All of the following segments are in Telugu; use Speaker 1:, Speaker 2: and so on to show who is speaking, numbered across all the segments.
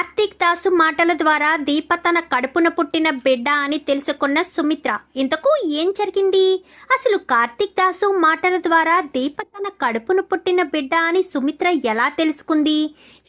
Speaker 1: కార్తీక్ దాసు మాటల ద్వారా దీప తన కడుపున పుట్టిన బిడ్డ అని తెలుసుకున్న సుమిత్ర ఇంతకు ఏం జరిగింది? అసలు కార్తీక్ దాసు మాటల ద్వారా దీప తన కడుపున పుట్టిన బిడ్డ అని సుమిత్ర ఎలా తెలుసుకుంది?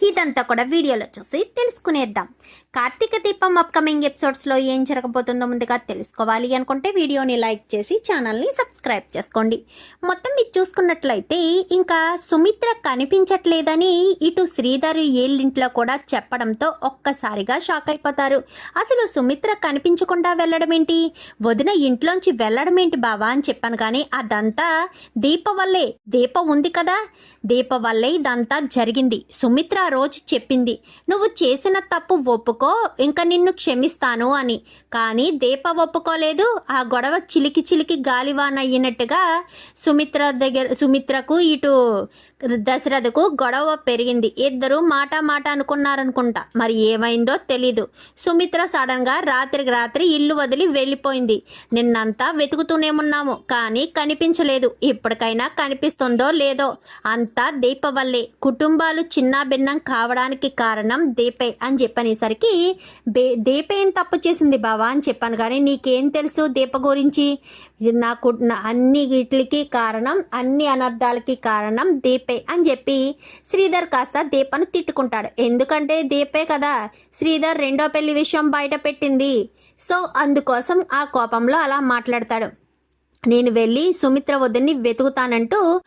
Speaker 1: ఇదంతా కూడా వీడియోలో చూసి తెలుసుకునేద్దాం. కార్తీక దీపం అప్కమింగ్ ఎపిసోడ్స్లో ఏం జరగబోతుందో ముందుగా తెలుసుకోవాలి అనుకుంటే వీడియోని లైక్ చేసి ఛానల్ని సబ్స్క్రైబ్ చేసుకోండి. మొత్తం మీరు చూసుకున్నట్లయితే ఇంకా సుమిత్ర కనిపించట్లేదని ఇటు శ్రీధర్ ఏళ్ళింట్లో కూడా చెప్పడంతో ఒక్కసారిగా షాక్ అయిపోతారు. అసలు సుమిత్ర కనిపించకుండా వెళ్ళడం ఏంటి? వదిన ఇంట్లోంచి వెళ్ళడం ఏంటి బావా అని చెప్పాను కానీ అదంతా దీప వల్లే. దీప ఉంది కదా? దీప వల్లే ఇదంతా జరిగింది. సుమిత్ర రోజు చెప్పింది. నువ్వు చేసిన తప్పు ఒప్పుకో ఇంకా నిన్ను క్షమిస్తాను అని. కానీ దీప ఒప్పుకోలేదు. ఆ గొడవ చిలికి చిలికి గాలివానయ్యినట్టుగా సుమిత్ర దగ్గర సుమిత్రకు ఇటు దశరథకు గొడవ పెరిగింది. ఇద్దరు మాట మాట అనుకున్నారనుకుంటా. మరి ఏమైందో తెలీదు. సుమిత్ర సడన్గా రాత్రికి రాత్రి ఇల్లు వదిలి వెళ్ళిపోయింది. నిన్నంతా వెతుకుతూనేమున్నాము కానీ కనిపించలేదు. ఇప్పటికైనా కనిపిస్తుందో లేదో అంతా దీప వల్లే కుటుంబాలు చిన్న భిన్నం కావడానికి కారణం దీపే అని చెప్పనేసరికి బే దీప ఏం తప్పు చేసింది బావా? అని చెప్పాను కానీ నీకేం తెలుసు దీప గురించి? నాకు నా అన్ని వీటికి కారణం అన్ని అనర్థాలకి కారణం దీపే అని చెప్పి శ్రీధర్ కాస్త దీపను తిట్టుకుంటాడు. ఎందుకంటే దీపే కదా శ్రీధర్ రెండో పెళ్ళి విషయం బయట పెట్టింది. సో అందుకోసం ఆ కోపంలో అలా మాట్లాడతాడు. నేను వెళ్ళి సుమిత్ర వద్దని వెతుకుతానంటూ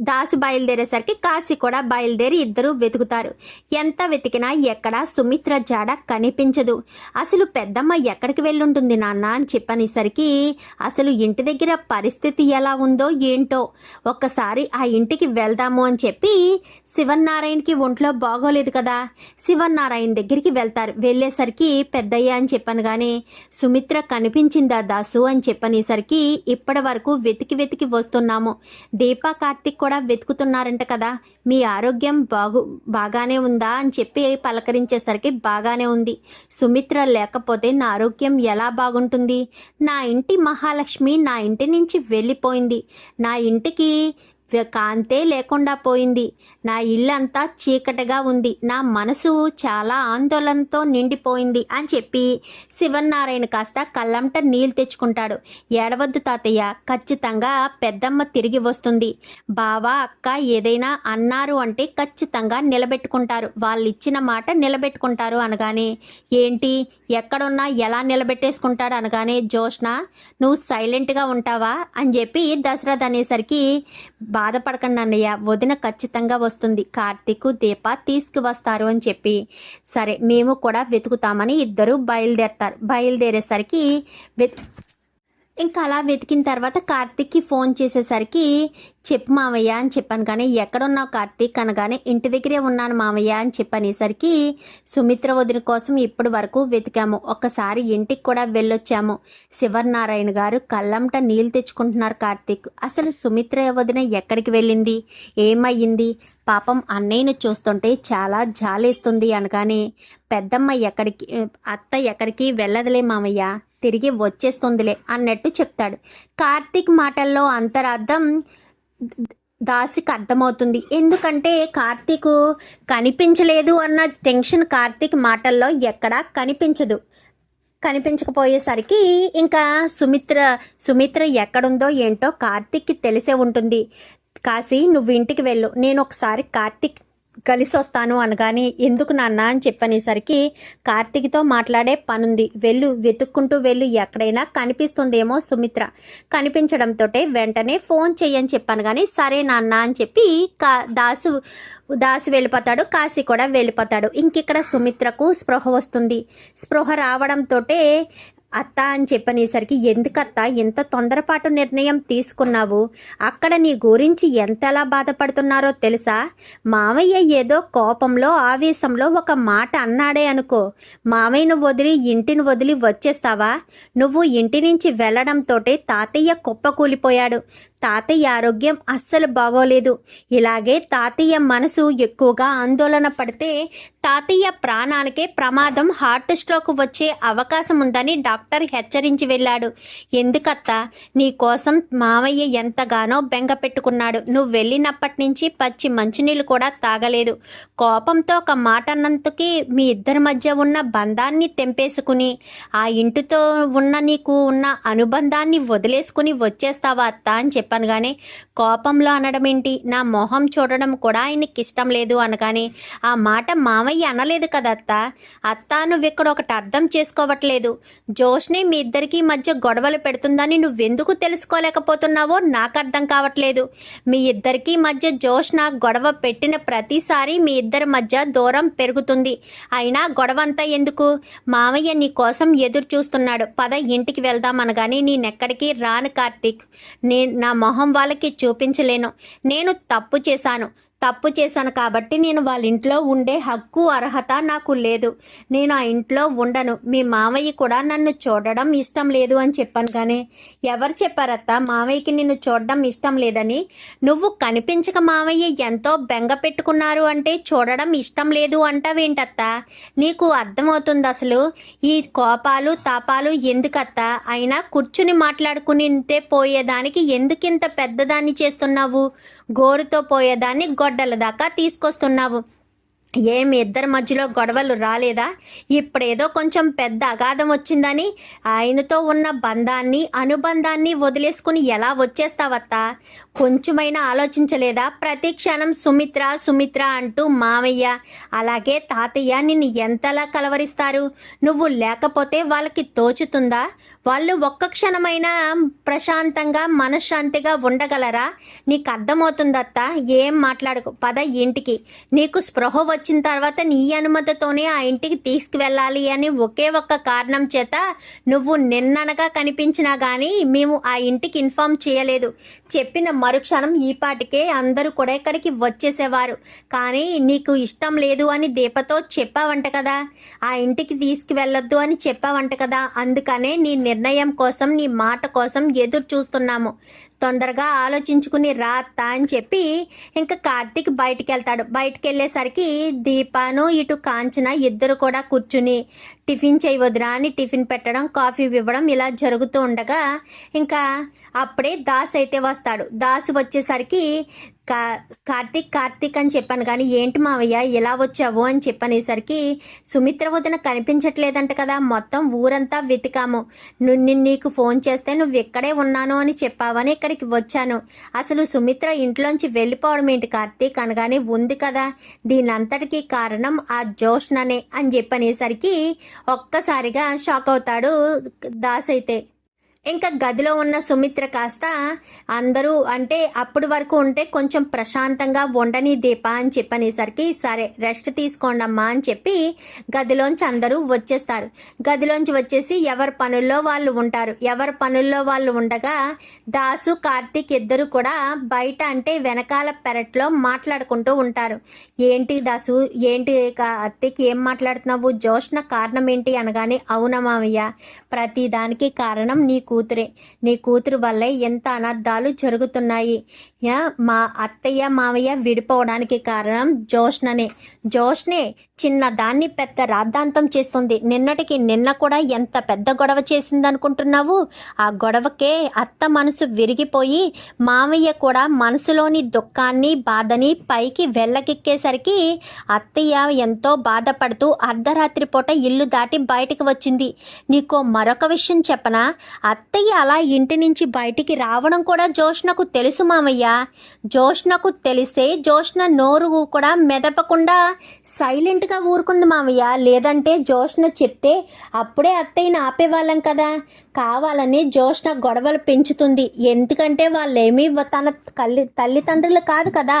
Speaker 1: దాసు బయలుదేరేసరికి కాశీ కూడా బయలుదేరి ఇద్దరు వెతుకుతారు. ఎంత వెతికినా ఎక్కడ సుమిత్ర జాడ కనిపించదు. అసలు పెద్దమ్మ ఎక్కడికి వెళ్ళుంటుంది నాన్న అని చెప్పనేసరికి అసలు ఇంటి దగ్గర పరిస్థితి ఎలా ఉందో ఏంటో. ఒక్కసారి ఆ ఇంటికి వెళ్దాము అని చెప్పి శివన్నారాయణకి ఒంట్లో బాగోలేదు కదా. శివనారాయణ దగ్గరికి వెళ్తారు. వెళ్ళేసరికి పెద్దయ్య అని చెప్పాను కానీ సుమిత్ర కనిపించిందా దాసు అని చెప్పనేసరికి ఇప్పటి వరకు వెతికి వెతికి వస్తున్నాము. దీపా కార్తిక్ కూడా వెతుకుతున్నారంట కదా. మీ ఆరోగ్యం బాగు బాగానే ఉందా అని చెప్పి పలకరించేసరికి బాగానే ఉంది. సుమిత్ర లేకపోతే నా ఆరోగ్యం ఎలా బాగుంటుంది? నా ఇంటి మహాలక్ష్మి నా ఇంటి నుంచి వెళ్ళిపోయింది. నా ఇంటికి కాంతే లేకుండా పోయింది. నా ఇల్లంతా చీకటిగా ఉంది. నా మనసు చాలా ఆందోళనతో నిండిపోయింది అని చెప్పి శివనారాయణ కాస్త కళ్ళంట నీళ్ళు తెచ్చుకుంటాడు. ఏడవద్దు తాతయ్య ఖచ్చితంగా పెద్దమ్మ తిరిగి వస్తుంది. బావా అక్క ఏదైనా అన్నారు అంటే ఖచ్చితంగా నిలబెట్టుకుంటారు. వాళ్ళు ఇచ్చిన మాట నిలబెట్టుకుంటారు అనగానే ఏంటి? ఎక్కడున్నా ఎలా నిలబెట్టేసుకుంటాడు? అనగానే జోష్న నువ్వు సైలెంట్గా ఉంటావా? అని చెప్పి దశరథ్ అనేసరికి బాధపడకండి అన్నయ్య వదిన ఖచ్చితంగా వస్తుంది. కార్తీక్ దీప తీసుకువస్తారు అని చెప్పి. సరే మేము కూడా వెతుకుతామని ఇద్దరు బయలుదేరతారు. బయలుదేరేసరికి వెత్ ఇంకా అలా వెతికిన తర్వాత కార్తీక్కి ఫోన్ చేసేసరికి చెప్పు మామయ్య అని చెప్పాను. కానీ ఎక్కడున్నావు కార్తీక్ అనగానే ఇంటి దగ్గరే ఉన్నాను మామయ్య అని చెప్పనేసరికి సుమిత్ర వదిన కోసం ఇప్పటి వరకు వెతికాము. ఒక్కసారి ఇంటికి కూడా వెళ్ళొచ్చాము. శివనారాయణ గారు కళ్ళంట నీళ్ళు తెచ్చుకుంటున్నారు కార్తీక్. అసలు సుమిత్ర వదిన ఎక్కడికి వెళ్ళింది? ఏమయ్యింది? పాపం అన్నయ్యను చూస్తుంటే చాలా జాలేస్తుంది అనగానే పెద్దమ్మ ఎక్కడికి అత్త ఎక్కడికి వెళ్ళదులే మామయ్య తిరిగి వచ్చేస్తుందిలే అన్నట్టు చెప్తాడు. కార్తీక్ మాటల్లో అంతరార్థం దాసికి అర్థమవుతుంది. ఎందుకంటే కార్తీక్ కనిపించలేదు అన్న టెన్షన్ కార్తీక్ మాటల్లో ఎక్కడా కనిపించదు. కనిపించకపోయేసరికి ఇంకా సుమిత్ర సుమిత్ర ఎక్కడుందో ఏంటో కార్తీక్కి తెలిసే ఉంటుంది. కాశీ నువ్వు ఇంటికి వెళ్ళు. నేను ఒకసారి కార్తిక్ కలిసి వస్తాను అనగానే ఎందుకు నాన్న అని చెప్పనేసరికి కార్తిక్తో మాట్లాడే పనుంది. వెళ్ళు వెతుక్కుంటూ వెళ్ళు. ఎక్కడైనా కనిపిస్తుందేమో సుమిత్ర. కనిపించడంతో వెంటనే ఫోన్ చెయ్యని చెప్పాను కానీ సరే నాన్న అని చెప్పి కా దాసు దాసి వెళ్ళిపోతాడు కాశీ కూడా వెళ్ళిపోతాడు. ఇంకిక్కడ సుమిత్రకు స్పృహ వస్తుంది. స్పృహ రావడంతో అత్త అని చెప్పనేసరికి ఎందుకత్త ఎంత తొందరపాటు నిర్ణయం తీసుకున్నావు? అక్కడ నీ గురించి ఎంతలా బాధపడుతున్నారో తెలుసా? మామయ్య ఏదో కోపంలో ఆవేశంలో ఒక మాట అన్నాడే అనుకో. మామయ్యను వదిలి ఇంటిని వదిలి వచ్చేస్తావా? నువ్వు ఇంటి నుంచి వెళ్ళడంతో తాతయ్య కుప్పకూలిపోయాడు. తాతయ్య ఆరోగ్యం అస్సలు బాగోలేదు. ఇలాగే తాతయ్య మనసు ఎక్కువగా ఆందోళన పడితే తాతయ్య ప్రాణానికే ప్రమాదం హార్ట్ స్ట్రోక్ వచ్చే అవకాశం ఉందని డాక్టర్ హెచ్చరించి వెళ్ళాడు. ఎందుకత్త? నీ కోసం మావయ్య ఎంతగానో బెంగ పెట్టుకున్నాడు. నువ్వు వెళ్ళినప్పటి నుంచి పచ్చి మంచినీళ్ళు కూడా తాగలేదు. కోపంతో ఒక మాట అన్నందుకే మీ ఇద్దరి మధ్య ఉన్న బంధాన్ని తెంపేసుకుని ఆ ఇంటితో ఉన్న నీకు ఉన్న అనుబంధాన్ని వదిలేసుకుని వచ్చేస్తావా అత్త అని చెప్పాను కానీ కోపంలో అనడం ఏంటి నా మొహం చూడడం కూడా ఆయనకి ఇష్టం లేదు అనగానే ఆ మాట మామయ్య అనలేదు కదా అత్త అత్త నువ్వు ఇక్కడ ఒకటి అర్థం చేసుకోవట్లేదు. జోష్ని మీ ఇద్దరికీ మధ్య గొడవలు పెడుతుందని నువ్వెందుకు తెలుసుకోలేకపోతున్నావో నాకు అర్థం కావట్లేదు. మీ ఇద్దరికీ మధ్య జోష్ నా గొడవ పెట్టిన ప్రతిసారి మీ ఇద్దరి మధ్య దూరం పెరుగుతుంది. అయినా గొడవ అంతా ఎందుకు? మామయ్య నీ కోసం ఎదురు చూస్తున్నాడు. పద ఇంటికి వెళ్దాం అనగానే నేనెక్కడికి రాను కార్తీక్. నే నా మొహం వాళ్ళకి చూపించలేను. నేను తప్పు చేశాను. తప్పు చేశాను కాబట్టి నేను వాళ్ళ ఇంట్లో ఉండే హక్కు అర్హత నాకు లేదు. నేను ఆ ఇంట్లో ఉండను. మీ మామయ్య కూడా నన్ను చూడడం ఇష్టం లేదు అని చెప్పాను కానీ ఎవరు చెప్పారత్త? మామయ్యకి నిన్ను చూడడం ఇష్టం లేదని. నువ్వు కనిపించక మామయ్య ఎంతో బెంగ పెట్టుకున్నారు అంటే చూడడం ఇష్టం లేదు అంటావేంటత్త? నీకు అర్థమవుతుంది అసలు? ఈ కోపాలు తాపాలు ఎందుకత్త? అయినా కూర్చుని మాట్లాడుకుని ఉంటే పోయేదానికి ఎందుకింత పెద్దదాన్ని చేస్తున్నావు? గోరుతో పోయేదాన్ని గొడ్డల దాకా తీసుకొస్తున్నావు. ఏమి ఇద్దరి మధ్యలో గొడవలు రాలేదా? ఇప్పుడేదో కొంచెం పెద్ద అగాధం వచ్చిందని ఆయనతో ఉన్న బంధాన్ని అనుబంధాన్ని వదిలేసుకుని ఎలా వచ్చేస్తావత్తా? కొంచెమైనా ఆలోచించలేదా? ప్రతి క్షణం సుమిత్ర సుమిత్ర అంటూ మావయ్య అలాగే తాతయ్య నిన్ను ఎంతలా కలవరిస్తారు? నువ్వు లేకపోతే వాళ్ళకి తోచుతుందా? వాళ్ళు ఒక్క క్షణమైనా ప్రశాంతంగా మనశ్శాంతిగా ఉండగలరా? నీకు అర్థమవుతుందత్త? ఏం మాట్లాడకు? పద ఇంటికి. నీకు స్పృహ వచ్చిన తర్వాత నీ అనుమతితోనే ఆ ఇంటికి తీసుకువెళ్ళాలి అని ఒకే ఒక్క కారణం చేత నువ్వు నిన్ననగా కనిపించినా కానీ మేము ఆ ఇంటికి ఇన్ఫామ్ చేయలేదు. చెప్పిన మరుక్షణం ఈ పాటికే అందరూ కూడా ఇక్కడికి వచ్చేసేవారు. కానీ నీకు ఇష్టం లేదు అని దీపతో చెప్పావంట కదా. ఆ ఇంటికి తీసుకువెళ్ళొద్దు అని చెప్పావంట కదా. అందుకనే నీ నిర్ణయం కోసం నీ మాట కోసం ఎదురు చూస్తున్నాము. తొందరగా ఆలోచించుకుని రా అని చెప్పి ఇంకా కార్తీక్ బయటికి వెళ్తాడు బయటికి వెళ్ళేసరికి దీపాను ఇటు కాంచన ఇద్దరు కూడా కూర్చుని టిఫిన్ చేయవద్దురా అని టిఫిన్ పెట్టడం కాఫీ ఇవ్వడం ఇలా జరుగుతూ ఉండగా ఇంకా అప్పుడే దాస్ అయితే వస్తాడు. దాస్ వచ్చేసరికి కా కార్తీక్ కార్తీక్ అని చెప్పాను కానీ ఏంటి మావయ్య ఎలా వచ్చావు అని చెప్పనేసరికి సుమిత్ర వదిన కనిపించట్లేదంట కదా మొత్తం ఊరంతా వెతికాము. ను- నీకు ఫోన్ చేస్తే నువ్వు ఇక్కడే ఉన్నాను అని చెప్పావని ఇక్కడికి వచ్చాను. అసలు సుమిత్ర ఇంట్లోంచి వెళ్ళిపోవడం ఏంటి కార్తీక్ అనగానే ఉంది కదా దీనంతటికీ కారణం ఆ జోష్ననే అని చెప్పనేసరికి ఒక్కసారిగా షాక్ అవుతాడు దాస్ అయితే ఇంకా గదిలో ఉన్న సుమిత్ర కాస్త అందరూ అంటే అప్పటి వరకు ఉంటే కొంచెం ప్రశాంతంగా ఉండని దీప అని చెప్పనేసరికి సరే రెస్ట్ తీసుకోండమ్మా అని చెప్పి గదిలోంచి అందరూ వచ్చేస్తారు. గదిలోంచి వచ్చేసి ఎవరి పనుల్లో వాళ్ళు ఉంటారు. ఎవరి పనుల్లో వాళ్ళు ఉండగా దాసు కార్తీక్ ఇద్దరు కూడా బయట అంటే వెనకాల పెరట్లో మాట్లాడుకుంటూ ఉంటారు. ఏంటి దాసు ఏంటి కార్తీక్ ఏం మాట్లాడుతున్నావు? జోష్న కారణం ఏంటి? అనగానే అవునమామయ్య ప్రతి దానికి కారణం నీకు కూతురే. నీ కూతురు వల్లే ఎంత అనర్థాలు జరుగుతున్నాయి. మా అత్తయ్య మావయ్య విడిపోవడానికి కారణం జోష్ననే. జోష్నే చిన్న దాన్ని పెద్ద రాద్ధాంతం చేస్తుంది. నిన్నటికి నిన్న కూడా ఎంత పెద్ద గొడవ చేసింది అనుకుంటున్నావు ఆ గొడవకే అత్త మనసు విరిగిపోయి మావయ్య కూడా మనసులోని దుఃఖాన్ని బాధని పైకి వెళ్ళకెక్కేసరికి అత్తయ్య ఎంతో బాధపడుతూ అర్ధరాత్రి పూట ఇల్లు దాటి బయటికి వచ్చింది. నీకో మరొక విషయం చెప్పనా? అత్తయ్య అలా ఇంటి నుంచి బయటికి రావడం కూడా జోష్నకు తెలుసు మామయ్య జోష్నకు తెలిసే జోష్న నోరు కూడా మెదపకుండా సైలెంట్గా ఊరుకుంది మామయ్య లేదంటే జోష్న చెప్తే అప్పుడే అత్తయ్యని ఆపేవాళ్ళం కదా. కావాలని జోష్న గొడవలు పెంచుతుంది. ఎందుకంటే వాళ్ళేమీ తన తల్లి తల్లిదండ్రులు కాదు కదా.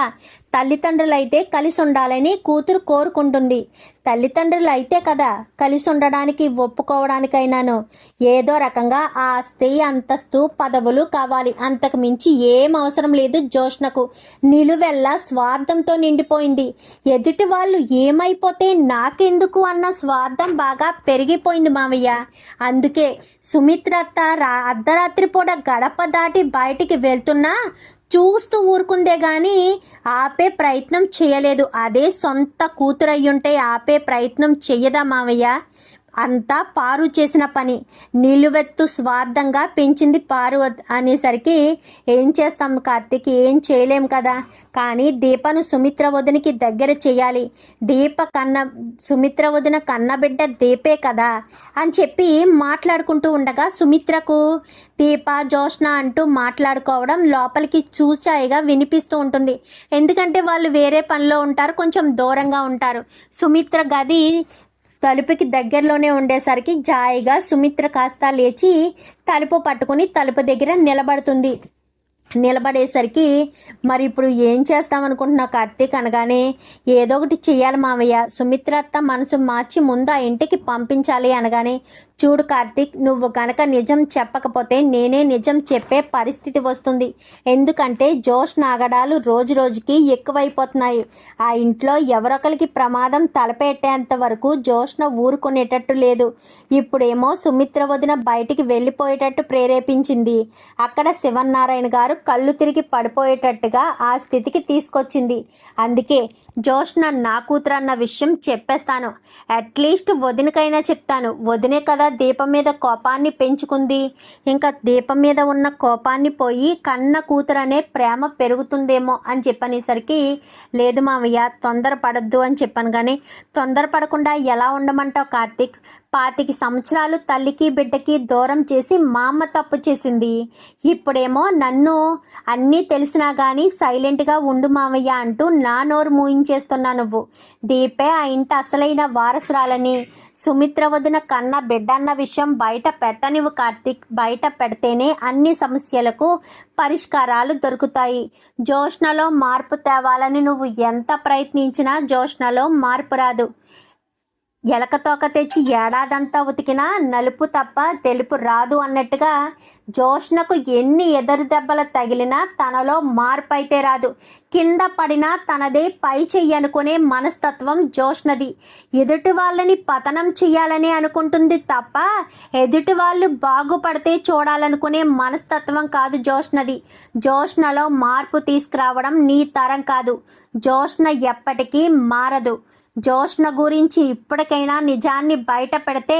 Speaker 1: తల్లిదండ్రులు అయితే కలిసి ఉండాలని కూతురు కోరుకుంటుంది. తల్లిదండ్రులు అయితే కదా కలిసి ఉండడానికి ఒప్పుకోవడానికైనాను. ఏదో రకంగా ఆ ఆస్తి అంతస్తు పదవులు కావాలి. అంతకు మించి ఏం అవసరం లేదు జోష్నకు. నిలువెల్ల స్వార్థంతో నిండిపోయింది. ఎదుటి వాళ్ళు ఏమైపోతే నాకెందుకు అన్న స్వార్థం బాగా పెరిగిపోయింది మామయ్య అందుకే సుమిత్రత్త రా అర్ధరాత్రి పూట గడప దాటి బయటికి వెళ్తున్నా చూస్తూ ఊరుకుందే కానీ ఆపే ప్రయత్నం చేయలేదు. అదే సొంత కూతురయ్యుంటే ఆపే ప్రయత్నం చెయ్యదా మావయ్య? అంతా పారు చేసిన పని. నిలువెత్తు స్వార్థంగా పెంచింది పారు అనేసరికి ఏం చేస్తాం కార్తీక్? ఏం చేయలేం కదా? కానీ దీపను సుమిత్ర వదినికి దగ్గర చేయాలి. దీప కన్న సుమిత్ర వదిన కన్నబిడ్డ దీపే కదా? అని చెప్పి మాట్లాడుకుంటూ ఉండగా సుమిత్రకు దీప జోష్న అంటూ మాట్లాడుకోవడం లోపలికి చూసాయిగా వినిపిస్తూ ఉంటుంది. ఎందుకంటే వాళ్ళు వేరే పనిలో ఉంటారు కొంచెం దూరంగా ఉంటారు. సుమిత్ర గది తలుపుకి దగ్గరలోనే ఉండేసరికి జాయిగా సుమిత్ర కాస్త లేచి తలుపు పట్టుకుని తలుపు దగ్గర నిలబడుతుంది. నిలబడేసరికి మరి ఇప్పుడు ఏం చేస్తామనుకుంటున్నా కార్తీక్ అనగానే ఏదో ఒకటి చేయాలి మావయ్య. సుమిత్ర అత్త మనసు మార్చి ముందు ఆ ఇంటికి పంపించాలి అనగానే చూడు కార్తీక్ నువ్వు కనుక నిజం చెప్పకపోతే నేనే నిజం చెప్పే పరిస్థితి వస్తుంది. ఎందుకంటే జోష్ నాగడాలు రోజు రోజుకి ఎక్కువైపోతున్నాయి. ఆ ఇంట్లో ఎవరొకరికి ప్రమాదం తలపెట్టేంత వరకు జోష్న ఊరుకునేటట్టు లేదు. ఇప్పుడేమో సుమిత్ర వదిన బయటికి వెళ్ళిపోయేటట్టు ప్రేరేపించింది. అక్కడ శివన్నారాయణ గారు కళ్ళు తిరిగి పడిపోయేటట్టుగా ఆ స్థితికి తీసుకొచ్చింది. అందుకే జోష్న నా కూతురు అన్న విషయం చెప్పేస్తాను. అట్లీస్ట్ వదినకైనా చెప్తాను. వదినే కదా దీపం మీద కోపాన్ని పెంచుకుంది. ఇంకా దీపం మీద ఉన్న కోపాన్ని పోయి కన్న కూతురు అనే ప్రేమ పెరుగుతుందేమో అని చెప్పనేసరికి లేదు మావయ్య తొందరపడద్దు అని చెప్పాను కానీ తొందరపడకుండా ఎలా ఉండమంటావు కార్తీక్? పాతికి సంవత్సరాలు తల్లికి బిడ్డకి దూరం చేసి మా అమ్మ తప్పు చేసింది. ఇప్పుడేమో నన్ను అన్నీ తెలిసినా కానీ సైలెంట్గా ఉండు మావయ్య అంటూ నా నోరు మూయించేస్తున్నా నువ్వు. దీపే ఆ ఇంటి అసలైన వారసురాలని. సుమిత్ర వదిన కన్న బిడ్డ అన్న విషయం బయట పెట్టనివ్వు కార్తీక్. బయట పెడితేనే అన్ని సమస్యలకు పరిష్కారాలు దొరుకుతాయి. జోష్నలో మార్పు తేవాలని నువ్వు ఎంత ప్రయత్నించినా జోష్నలో మార్పు రాదు. ఎలకతోక తెచ్చి ఏడాదంతా ఉతికినా నలుపు తప్ప తెలుపు రాదు అన్నట్టుగా జోష్నకు ఎన్ని ఎదురు దెబ్బలు తగిలినా తనలో మార్పు అయితే రాదు. కింద పడినా తనదే పై చెయ్యి అనుకునే మనస్తత్వం జోష్నది. ఎదుటి వాళ్ళని పతనం చెయ్యాలని అనుకుంటుంది తప్ప ఎదుటి వాళ్ళు బాగుపడితే చూడాలనుకునే మనస్తత్వం కాదు జోష్నది. జోష్నలో మార్పు తీసుకురావడం నీ తరం కాదు. జోష్న ఎప్పటికీ మారదు. జోష్న గురించి ఇప్పటికైనా నిజాన్ని బయట పెడితే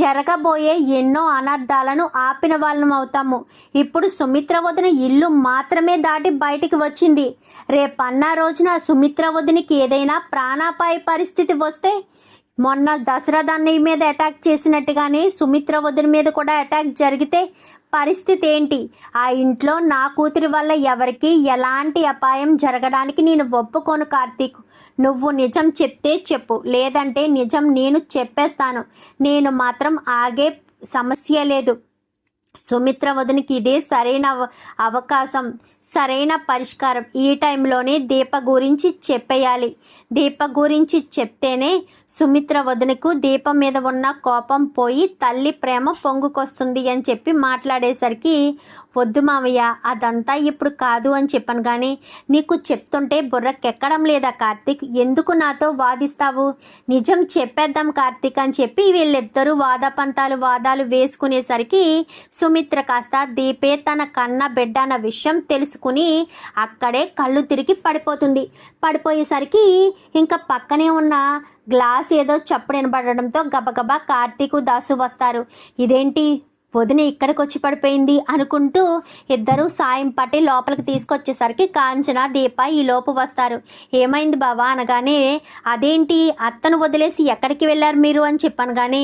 Speaker 1: జరగబోయే ఎన్నో అనర్థాలను ఆపిన వాళ్ళం అవుతాము. ఇప్పుడు సుమిత్ర వదిన ఇల్లు మాత్రమే దాటి బయటికి వచ్చింది. రేపన్న రోజున సుమిత్ర వదినికి ఏదైనా ప్రాణాపాయ పరిస్థితి వస్తే మొన్న దసరా దాన్ని మీద అటాక్ చేసినట్టుగానే సుమిత్ర వదిన మీద కూడా అటాక్ జరిగితే పరిస్థితి ఏంటి? ఆ ఇంట్లో నా కూతురి వల్ల ఎవరికి ఎలాంటి అపాయం జరగడానికి నేను ఒప్పుకోను కార్తీక్. నువ్వు నిజం చెప్తే చెప్పు లేదంటే నిజం నేను చెప్పేస్తాను. నేను మాత్రం ఆగే సమస్య లేదు. సుమిత్ర వదినికి ఇదే సరైన అవ- అవకాశం. సరైన పరిష్కారం ఈ టైంలోనే దీప గురించి చెప్పేయాలి. దీప గురించి చెప్తేనే సుమిత్ర వదినకు దీపం మీద ఉన్న కోపం పోయి తల్లి ప్రేమ పొంగుకొస్తుంది అని చెప్పి మాట్లాడేసరికి వద్దు మావయ్య అదంతా ఇప్పుడు కాదు అని చెప్పాను కానీ నీకు చెప్తుంటే బుర్రకెక్కడం లేదా కార్తీక్? ఎందుకు నాతో వాదిస్తావు? నిజం చెప్పేద్దాం కార్తీక్ అని చెప్పి వీళ్ళిద్దరూ వాదపంతాలు వాదాలు వేసుకునేసరికి సుమిత్ర కాస్త దీపే తన కన్న బిడ్డ అన్న విషయం తెలుసు చేసుకుని అక్కడే కళ్ళు తిరిగి పడిపోతుంది. పడిపోయేసరికి ఇంకా పక్కనే ఉన్న గ్లాస్ ఏదో చప్పుడు వినబడడంతో గబగబా కార్తీకు దాసు వస్తారు. ఇదేంటి? వదిన ఇక్కడికి వచ్చి పడిపోయింది అనుకుంటూ ఇద్దరు సాయం పట్టి లోపలికి తీసుకొచ్చేసరికి కాంచన దీప ఈ లోపు వస్తారు. ఏమైంది బావా అనగానే అదేంటి? అత్తను వదిలేసి ఎక్కడికి వెళ్ళారు మీరు? అని చెప్పాను కానీ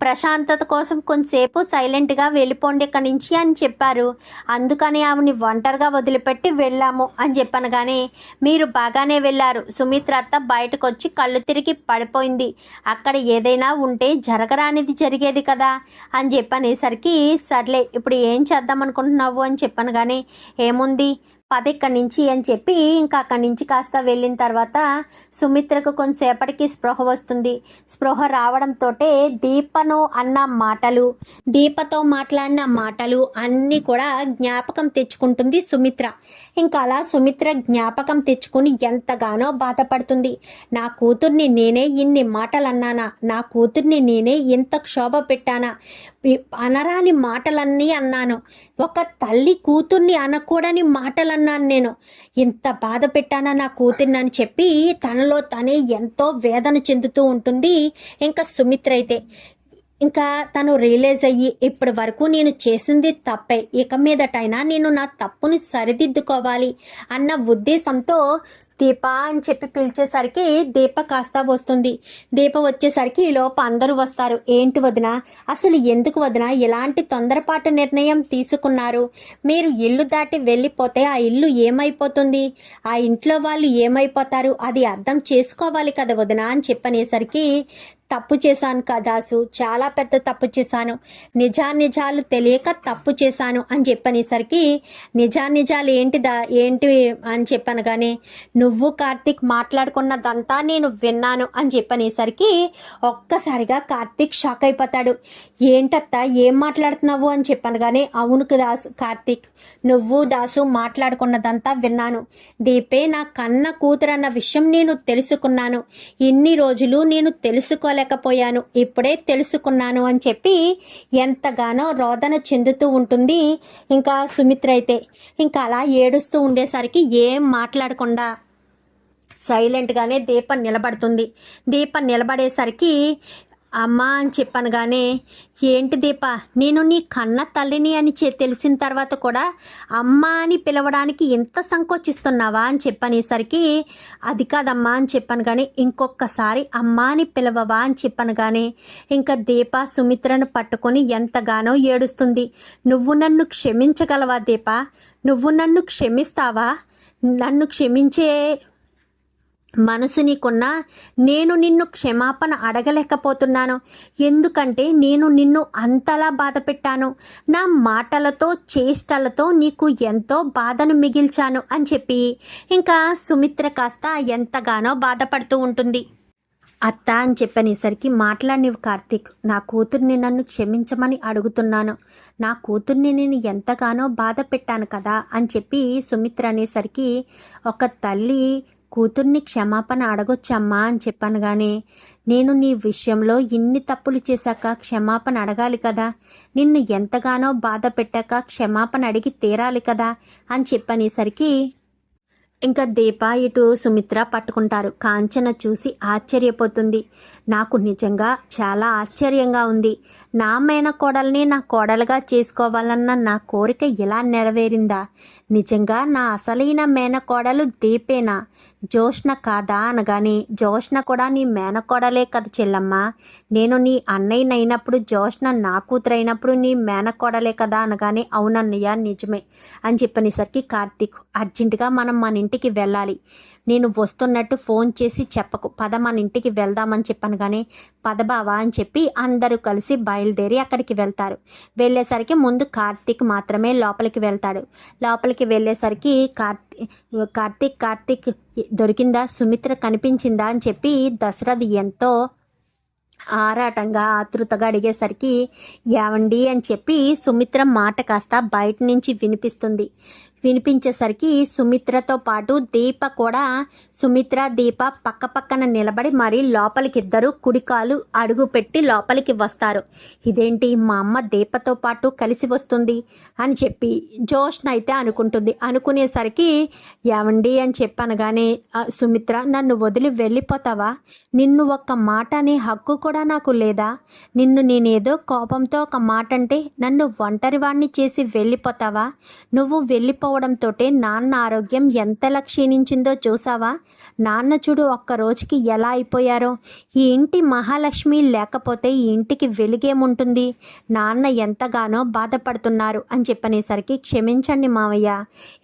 Speaker 1: ప్రశాంతత కోసం కొంతసేపు సైలెంట్గా వెళ్ళిపోండి ఇక్కడి నుంచి అని చెప్పారు. అందుకని ఆమెని ఒంటరిగా వదిలిపెట్టి వెళ్ళాము అని చెప్పాను కానీ మీరు బాగానే వెళ్ళారు. సుమిత్ర అత్త బయటకు వచ్చి కళ్ళు తిరిగి పడిపోయింది. అక్కడ ఏదైనా ఉంటే జరగరానిది జరిగేది కదా అని చెప్పనేసరికి సర్లే ఇప్పుడు ఏం చేద్దాం అనుకుంటున్నావు అని చెప్పాను కానీ ఏముంది? పద ఇక్కడి నుంచి అని చెప్పి ఇంకా అక్కడి నుంచి కాస్త వెళ్ళిన తర్వాత సుమిత్రకు కొంతసేపటికి స్పృహ వస్తుంది. స్పృహ రావడంతో దీపను అన్న మాటలు దీపతో మాట్లాడిన మాటలు అన్నీ కూడా జ్ఞాపకం తెచ్చుకుంటుంది సుమిత్ర. ఇంకా అలా సుమిత్ర జ్ఞాపకం తెచ్చుకుని ఎంతగానో బాధపడుతుంది. నా కూతుర్ని నేనే ఇన్ని మాటలు అన్నానా నా కూతుర్ని నేనే ఇంత క్షోభ పెట్టానా? అనరాని మాటలన్నీ అన్నాను. ఒక తల్లి కూతుర్ని అనకూడని మాటలు అన్నాను నేను. ఇంత బాధ పెట్టానా నా కూతుర్ని అని చెప్పి తనలో తనే ఎంతో వేదన చెందుతూ ఉంటుంది. ఇంకా సుమిత్ర అయితే ఇంకా తను రియలైజ్ అయ్యి ఇప్పటి వరకు నేను చేసింది తప్పే. ఇక మీదటైనా నేను నా తప్పుని సరిదిద్దుకోవాలి అన్న ఉద్దేశంతో దీప అని చెప్పి పిలిచేసరికి దీప కాస్త వస్తుంది. దీప వచ్చేసరికి ఈ లోపు అందరూ వస్తారు. ఏంటి వదిన? అసలు ఎందుకు వదిన? ఎలాంటి తొందరపాటు నిర్ణయం తీసుకున్నారు? మీరు ఇల్లు దాటి వెళ్ళిపోతే ఆ ఇల్లు ఏమైపోతుంది? ఆ ఇంట్లో వాళ్ళు ఏమైపోతారు? అది అర్థం చేసుకోవాలి కదా వదిన అని చెప్పనేసరికి తప్పు చేశాను కదాసు చాలా పెద్ద తప్పు చేశాను. నిజానిజాలు తెలియక తప్పు చేశాను అని చెప్పనేసరికి నిజానిజాలు ఏంటిదా ఏంటి అని చెప్పాను కానీ నువ్వు కార్తీక్ మాట్లాడుకున్నదంతా నేను విన్నాను అని చెప్పనేసరికి ఒక్కసారిగా కార్తీక్ షాక్ అయిపోతాడు. ఏంటత్తా ఏం మాట్లాడుతున్నావు అని చెప్పాను కానీ అవును దాసు కార్తీక్ నువ్వు దాసు మాట్లాడుకున్నదంతా విన్నాను. దీపే నా కన్న కూతురు అన్న విషయం నేను తెలుసుకున్నాను. ఇన్ని రోజులు నేను తెలుసుకోలేకపోయాను ఇప్పుడే తెలుసుకున్నాను అని చెప్పి ఎంతగానో రోదన చెందుతూ ఉంటుంది. ఇంకా సుమిత్ర అయితే ఇంకా అలా ఏడుస్తూ ఉండేసరికి ఏం మాట్లాడకుండా సైలెంట్గానే దీపం నిలబడుతుంది. దీపం నిలబడేసరికి అమ్మా అని చెప్పనగానే ఏంటి దీప నేను నీ కన్న తల్లిని అని చే తెలిసిన తర్వాత కూడా అమ్మ అని పిలవడానికి ఎంత సంకోచిస్తున్నావా అని చెప్పనేసరికి అది కాదమ్మా అని చెప్పాను కానీ ఇంకొకసారి అమ్మ అని పిలవవా అని చెప్పాను కానీ ఇంకా దీప సుమిత్రను పట్టుకొని ఎంతగానో ఏడుస్తుంది. నువ్వు నన్ను క్షమించగలవా దీప? నువ్వు నన్ను క్షమిస్తావా? నన్ను క్షమించే మనసు నీకున్నా నేను నిన్ను క్షమాపణ అడగలేకపోతున్నాను. ఎందుకంటే నేను నిన్ను అంతలా బాధ పెట్టాను నా మాటలతో చేష్టలతో నీకు ఎంతో బాధను మిగిల్చాను అని చెప్పి. ఇంకా సుమిత్ర కాస్త ఎంతగానో బాధపడుతూ ఉంటుంది. అత్త అని చెప్పనేసరికి మాట్లాడినవి కార్తీక్ నా కూతుర్ని నన్ను క్షమించమని అడుగుతున్నాను. నా కూతుర్ని నేను ఎంతగానో బాధ పెట్టాను కదా అని చెప్పి సుమిత్ర అనేసరికి ఒక తల్లి కూతుర్ని క్షమాపణ అడగొచ్చమ్మా అని చెప్పాను కానీ నేను నీ విషయంలో ఇన్ని తప్పులు చేశాక క్షమాపణ అడగాలి కదా నిన్ను ఎంతగానో బాధ పెట్టాక క్షమాపణ అడిగి తీరాలి కదా అని చెప్పనేసరికి ఇంకా దీప ఇటు సుమిత్ర పట్టుకుంటారు. కాంచన చూసి ఆశ్చర్యపోతుంది. నాకు నిజంగా చాలా ఆశ్చర్యంగా ఉంది. నా మేనకోడల్ని నా కోడలుగా చేసుకోవాలన్న నా కోరిక ఇలా నెరవేరిందా? నిజంగా నా అసలైన మేనకోడలు దీపేనా? జోష్న కాదా అనగానే జోష్న కూడా నీ మేనకోడలే కదా చెల్లమ్మ. నేను నీ అన్నయ్యనైనప్పుడు జోష్న నా కూతురైనప్పుడు నీ మేనకోడలే కదా అనగానే అవునన్నయ్య నిజమే అని చెప్పనేసరికి కార్తీక్ అర్జెంటుగా మనం మన ఇంటికి వెళ్ళాలి. నేను వస్తున్నట్టు ఫోన్ చేసి చెప్పకు. పద మన ఇంటికి వెళ్దామని చెప్పాను కానీ పదబావా అని చెప్పి అందరూ కలిసి బయలుదేరి అక్కడికి వెళ్తారు. వెళ్ళేసరికి ముందు కార్తీక్ మాత్రమే లోపలికి వెళ్తాడు. లోపలికి వెళ్ళేసరికి కార్తీ కార్తీక్ కార్తీక్ దొరికిందా? సుమిత్ర కనిపించిందా అని చెప్పి దశరథ్ ఎంతో ఆరాటంగా ఆతృతగా అడిగేసరికి ఏవండి అని చెప్పి సుమిత్ర మాట కాస్త బయట నుంచి వినిపిస్తుంది. వినిపించేసరికి సుమిత్రతో పాటు దీప కూడా సుమిత్ర దీప పక్క పక్కన నిలబడి మరి లోపలికి ఇద్దరు కుడికాలు అడుగు పెట్టి లోపలికి వస్తారు. ఇదేంటి? మా అమ్మ దీపతో పాటు కలిసి వస్తుంది అని చెప్పి జోష్న అయితే అనుకుంటుంది. అనుకునేసరికి ఏమండి అని చెప్పనగానే సుమిత్ర నన్ను వదిలి వెళ్ళిపోతావా? నిన్ను ఒక్క మాట అనే హక్కు కూడా నాకు లేదా? నిన్ను నేనేదో కోపంతో ఒక మాట అంటే నన్ను ఒంటరివాణ్ణి చేసి వెళ్ళిపోతావా? నువ్వు వెళ్ళిపో వెళ్ళిపోవడంతో నాన్న ఆరోగ్యం ఎంతలా క్షీణించిందో చూసావా? నాన్న చూడు ఒక్క రోజుకి ఎలా అయిపోయారో. ఈ ఇంటి మహాలక్ష్మి లేకపోతే ఈ ఇంటికి వెలుగేముంటుంది? నాన్న ఎంతగానో బాధపడుతున్నారు అని చెప్పనేసరికి క్షమించండి మావయ్య.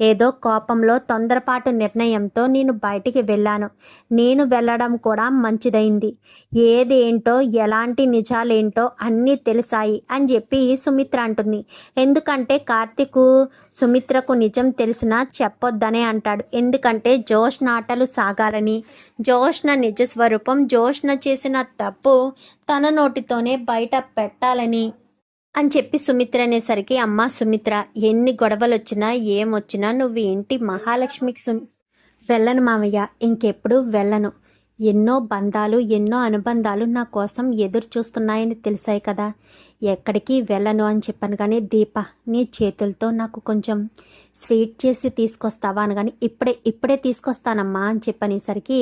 Speaker 1: ఏదో కోపంలో తొందరపాటు నిర్ణయంతో నేను బయటికి వెళ్ళాను. నేను వెళ్ళడం కూడా మంచిదైంది. ఏదేంటో ఎలాంటి నిజాలేంటో అన్నీ తెలిసాయి అని చెప్పి సుమిత్ర అంటుంది. ఎందుకంటే కార్తీకు సుమిత్రకు నిజం తెలిసినా చెప్పొద్దనే అంటాడు. ఎందుకంటే జోష్న ఆటలు సాగాలని. జోష్న నిజ స్వరూపం జోష్న చేసిన తప్పు తన నోటితోనే బయట పెట్టాలని అని చెప్పి సుమిత్ర అనేసరికి అమ్మ సుమిత్ర ఎన్ని గొడవలు వచ్చినా ఏమొచ్చినా నువ్వు ఇంటి మహాలక్ష్మికి సు వెళ్ళను మామయ్య ఇంకెప్పుడు వెళ్ళను. ఎన్నో బంధాలు ఎన్నో అనుబంధాలు నా కోసం ఎదురు చూస్తున్నాయని తెలిసాయి కదా. ఎక్కడికి వెళ్ళను అని చెప్పాను కానీ దీప నీ చేతులతో నాకు కొంచెం స్వీట్ చేసి తీసుకొస్తావా అని కానీ ఇప్పుడే ఇప్పుడే తీసుకొస్తానమ్మా అని చెప్పనేసరికి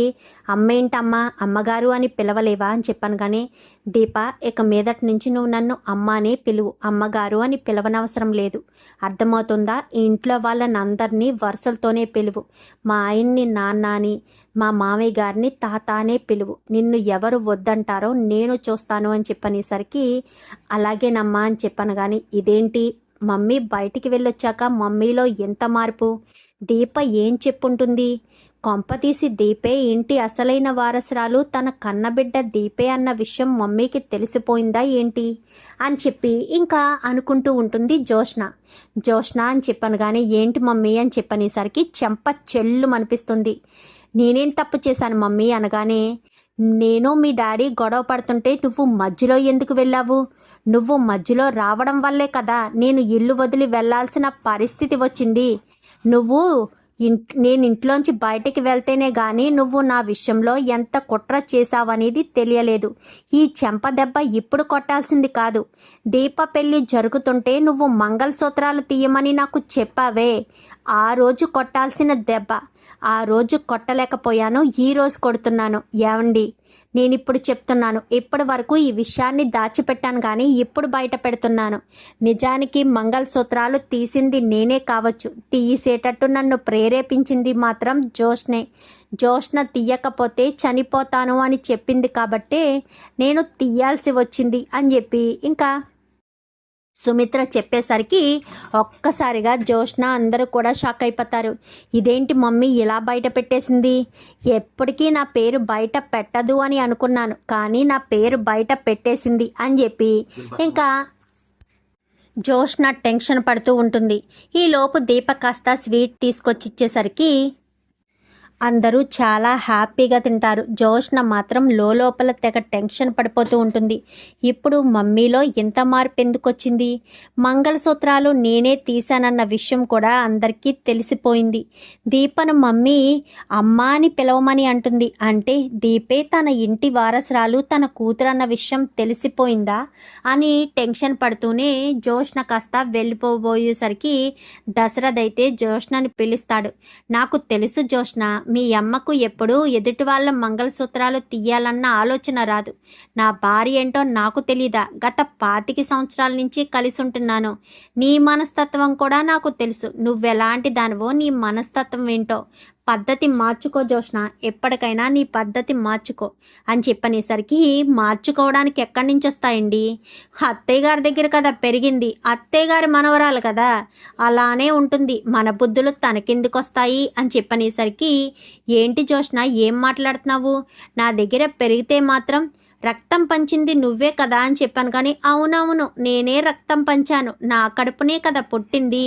Speaker 1: అమ్మేంటమ్మా అమ్మగారు అని పిలవలేవా అని చెప్పాను కానీ దీప ఇక మీదటి నుంచి నువ్వు నన్ను అమ్మ అనే పిలువు అమ్మగారు అని పిలవనవసరం లేదు. అర్థమవుతుందా? ఇంట్లో వాళ్ళని అందరినీ వరుసలతోనే పిలువు. మా ఆయన్ని నాన్న అని మా మామయ్య గారిని తాత అనే పిలువు. నిన్ను ఎవరు వద్దంటారో నేను చూస్తాను అని చెప్పనేసరికి అలాగేనమ్మా అని చెప్పాను కానీ ఇదేంటి? మమ్మీ బయటికి వెళ్ళొచ్చాక మమ్మీలో ఎంత మార్పు? దీప ఏం చెప్పుంటుంది? కొంపతీసి దీపే ఇంటి అసలైన వారసురాలు? తన కన్నబిడ్డ దీపే అన్న విషయం మమ్మీకి తెలిసిపోయిందా ఏంటి? అని చెప్పి ఇంకా అనుకుంటూ ఉంటుంది జోష్న జోష్న అని చెప్పాను కానీ ఏంటి మమ్మీ అని చెప్పనేసరికి చెంప చెల్లు అనిపిస్తుంది నేనేం తప్పు చేశాను మమ్మీ అనగానే నేను మీ డాడీ గొడవ పడుతుంటే నువ్వు మధ్యలో ఎందుకు వెళ్ళావు? నువ్వు మధ్యలో రావడం వల్లే కదా నేను ఇల్లు వదిలి వెళ్ళాల్సిన పరిస్థితి వచ్చింది. నువ్వు ఇంట్ నేను ఇంట్లోంచి బయటికి వెళ్తేనే కానీ నువ్వు నా విషయంలో ఎంత కుట్ర చేశావనేది తెలియలేదు. ఈ చెంప దెబ్బ ఇప్పుడు కొట్టాల్సింది కాదు. దీప పెళ్ళి జరుగుతుంటే నువ్వు మంగళసూత్రాలు తీయమని నాకు చెప్పావే. ఆ రోజు కొట్టాల్సిన దెబ్బ. ఆ రోజు కొట్టలేకపోయాను ఈ రోజు కొడుతున్నాను. ఏమండి నేను ఇప్పుడు చెప్తున్నాను. ఇప్పటి వరకు ఈ విషయాన్ని దాచిపెట్టాను కానీ ఇప్పుడు బయట పెడుతున్నాను. నిజానికి మంగళసూత్రాలు తీసింది నేనే కావచ్చు. తీసేటట్టు నన్ను ప్రేరేపించింది మాత్రం జోష్నే. జోష్న తీయకపోతే చనిపోతాను అని చెప్పింది కాబట్టే నేను తీయాల్సి వచ్చింది అని చెప్పి ఇంకా సుమిత్ర చెప్పేసరికి ఒక్కసారిగా జోష్న అందరూ కూడా షాక్ అయిపోతారు. ఇదేంటి మమ్మీ ఇలా బయట పెట్టేసింది? ఎప్పటికీ నా పేరు బయట పెట్టదు అని అనుకున్నాను కానీ నా పేరు బయట పెట్టేసింది అని చెప్పి ఇంకా జోష్న టెన్షన్ పడుతూ ఉంటుంది. ఈలోపు దీప కాస్త స్వీట్ తీసుకొచ్చి ఇచ్చేసరికి అందరూ చాలా హ్యాపీగా తింటారు. జోష్న మాత్రం లోపల తెగ టెన్షన్ పడిపోతూ ఉంటుంది. ఇప్పుడు మమ్మీలో ఎంత మార్పు ఎందుకు వచ్చింది మంగళసూత్రాలు నేనే తీశానన్న విషయం కూడా అందరికీ తెలిసిపోయింది. దీపను మమ్మీ అమ్మా అని పిలవమని అంటుంది. అంటే దీపే తన ఇంటి వారసురాలు తన కూతురు అన్న విషయం తెలిసిపోయిందా అని టెన్షన్ పడుతూనే జోష్న కాస్త వెళ్ళిపోబోయేసరికి దశరథ్ అయితే జోష్నని పిలుస్తాడు. నాకు తెలుసు జోష్న మీ అమ్మకు ఎప్పుడూ ఎదుటి వాళ్ళ మంగళసూత్రాలు తీయాలన్న ఆలోచన రాదు. నా భార్య ఏంటో నాకు తెలీదా? గత పాతిక సంవత్సరాల నుంచి కలిసి ఉంటున్నాను నీ మనస్తత్వం కూడా నాకు తెలుసు. నువ్వెలాంటి దానివో నీ మనస్తత్వం ఏంటో. పద్ధతి మార్చుకో జోష్న ఎప్పటికైనా నీ పద్ధతి మార్చుకో అని చెప్పనేసరికి మార్చుకోవడానికి ఎక్కడి నుంచి వస్తాయండి అత్తయ్య గారి దగ్గర కదా పెరిగింది అత్తయ్య గారి మనవరాలు కదా అలానే ఉంటుంది మన బుద్ధులు తనకెందుకు వస్తాయి అని చెప్పనేసరికి ఏంటి జోష్న ఏం మాట్లాడుతున్నావు? నా దగ్గర పెరిగితే మాత్రం రక్తం పంచింది నువ్వే కదా అని చెప్పాను కానీ అవునవును నేనే రక్తం పంచాను నా కడుపునే కదా పుట్టింది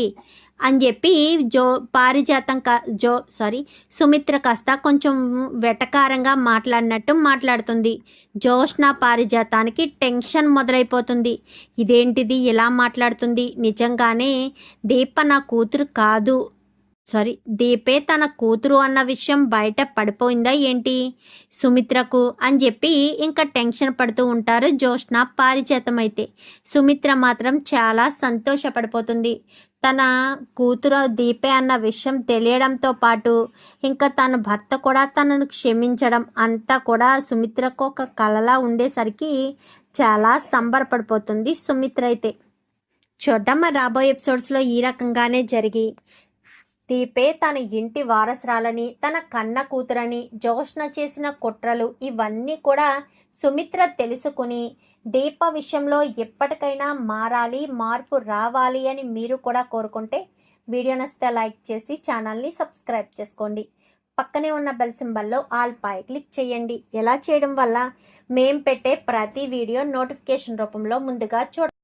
Speaker 1: అని చెప్పి జో పారిజాతం కా జో సారీ సుమిత్ర కాస్త కొంచెం వెటకారంగా మాట్లాడినట్టు మాట్లాడుతుంది. జోష్న పారిజాతానికి టెన్షన్ మొదలైపోతుంది. ఇదేంటిది? ఇలా మాట్లాడుతుంది. నిజంగానే దీప నా కూతురు కాదు. సారీ దీపే తన కూతురు అన్న విషయం బయట పడిపోయిందా ఏంటి? సుమిత్రకు అని చెప్పి ఇంకా టెన్షన్ పడుతూ ఉంటారు జ్యోష్ణ పారిచేతమైతే అయితే సుమిత్ర మాత్రం చాలా సంతోషపడిపోతుంది. తన కూతురు దీపే అన్న విషయం తెలియడంతో పాటు ఇంకా తన భర్త కూడా తనను క్షమించడం అంతా కూడా సుమిత్రకు ఒక కలలా ఉండేసరికి చాలా సంబరపడిపోతుంది సుమిత్ర అయితే. చూద్దాం రాబోయే ఎపిసోడ్స్లో ఈ రకంగానే జరిగి దీపే తన ఇంటి వారసురాలని తన కన్న కూతురని జోష్న చేసిన కుట్రలు ఇవన్నీ కూడా సుమిత్ర తెలుసుకుని దీప విషయంలో ఎప్పటికైనా మారాలి మార్పు రావాలి అని మీరు కూడా కోరుకుంటే వీడియో నచ్చితే లైక్ చేసి ఛానల్ని సబ్స్క్రైబ్ చేసుకోండి. పక్కనే ఉన్న బెల్ సింబల్లో ఆల్ పై క్లిక్ చేయండి. ఎలా చేయడం వల్ల మేం పెట్టే ప్రతి వీడియో నోటిఫికేషన్ రూపంలో ముందుగా చూడ